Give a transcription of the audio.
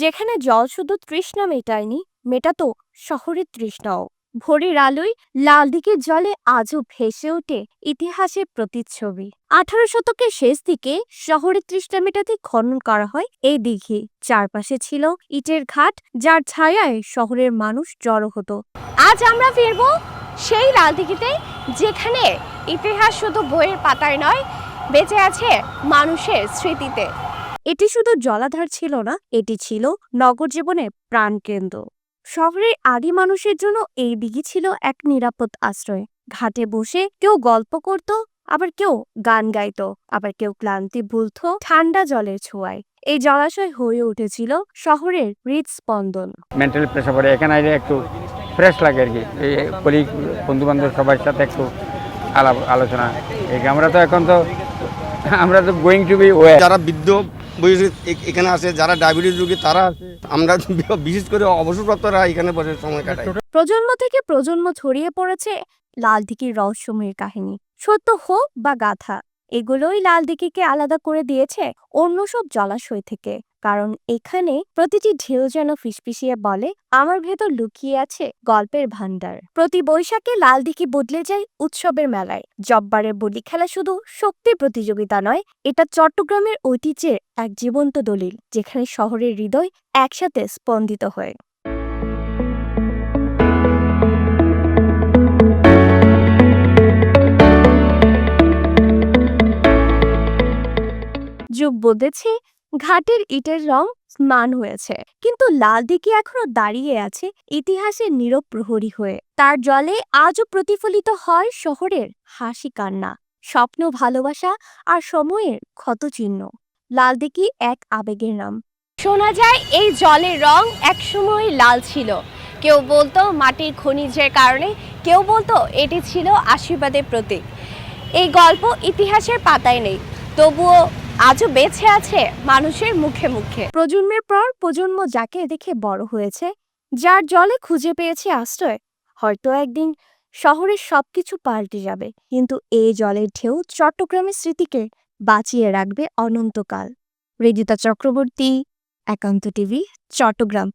যেখানে জল শুধু তৃষ্ণা মেটায়নি, মেটাতো শহরের তৃষ্ণাও। ভোরের আলোয় লাল দিকের জলে আজও ভেসে ওঠে ইতিহাসের প্রতিচ্ছবি। আঠারো শতকের শেষ দিকে শহরের তৃষ্ণা মেটাতে খনন করা হয় এই দিঘি। চারপাশে ছিল ইটের ঘাট, যার ছায়ায় শহরের মানুষ জড়ো হতো। আজ আমরা ফিরব সেই লাল দিঘিতে, যেখানে ইতিহাস শুধু বইয়ের পাতায় নয়, বেঁচে আছে মানুষের স্মৃতিতে। এটি শুধু জলাধার ছিল না এটি ছিল নগর জীবনের প্রাণকেন্দ্র। শহরের আদি মানুষের জন্য এই দিঘি ছিল এক নিরাপদ আশ্রয়। ঘাটে বসে কেউ গল্প করত আবার কেউ গান গাইতো আবার কেউ ক্লান্তি ভুলত ঠান্ডা জলের ছোঁয়ায়। এই জলাশয় হয়ে উঠেছিল শহরের হৃদস্পন্দন। মেন্টালি প্রেশার পড়ে এখানে আইলে একটু ফ্রেশ লাগে আর কি। এই কলিগ বন্ধু বান্ধব সবার সাথে একটু আলাপ আলোচনা। এই আমরা তো এখন তো আমরা তো গোয়িং টু বি ওয়ে যারা বৃদ্ধ এখানে আসে, যারা ডায়াবেটিস রোগী, তারা আসে। আমরা বিশেষ করে অবসরপ্রাপ্তরা এখানে বসে সময় কাটাই। প্রজন্ম থেকে প্রজন্ম ছড়িয়ে পড়েছে লাল দিঘির রহস্যময়ের কাহিনী। সত্য হোক বা গাথা, এগুলোই লাল দিঘিকে আলাদা করে দিয়েছে অন্য সব জলাশয় থেকে। কারণ এখানে প্রতিটি ঢেউ যেন ফিসফিসিয়ে বলে, আমার ভেতর লুকিয়ে আছে গল্পের ভান্ডার প্রতি বৈশাখে লাল দিঘি বদলে যায় উৎসবের মেলায়। জব্বারের বলি খেলা শুধু শক্তি প্রতিযোগিতা নয়, এটা চট্টগ্রামের ঐতিহ্যের এক জীবন্ত দলিল, যেখানে শহরের হৃদয় একসাথে স্পন্দিত হয়। যুগ বদলেছে ঘাটের ইটের রং ম্লান হয়েছে। কিন্তু লাল দিঘি এখনও দাঁড়িয়ে আছে ইতিহাসের নীরব প্রহরী হয়ে। তার জলে আজও প্রতিফলিত হয় শহরের হাসি কান্না, স্বপ্ন ভালোবাসা আর সময়ের ক্ষতচিহ্ন। লাল দিঘি এক আবেগের নাম। শোনা যায় এই জলের রং একসময় লাল ছিল। কেউ বলতো মাটির খনিজের কারণে, কেউ বলতো এটি ছিল আশীর্বাদের প্রতীক। এই গল্প ইতিহাসের পাতায় নেই। তবুও আজও বেঁচে আছে মানুষের মুখে মুখে। প্রজন্মের পর প্রজন্ম যাকে দেখে বড় হয়েছে, যার জলে খুঁজে পেয়েছে আশ্রয়, হয়তো একদিন শহরের সবকিছু পাল্টে যাবে। কিন্তু এই জলের ঢেউ চট্টগ্রামের স্মৃতিকে বাঁচিয়ে রাখবে অনন্তকাল। রেজিতা চক্রবর্তী, একান্ত টিভি, চট্টগ্রাম।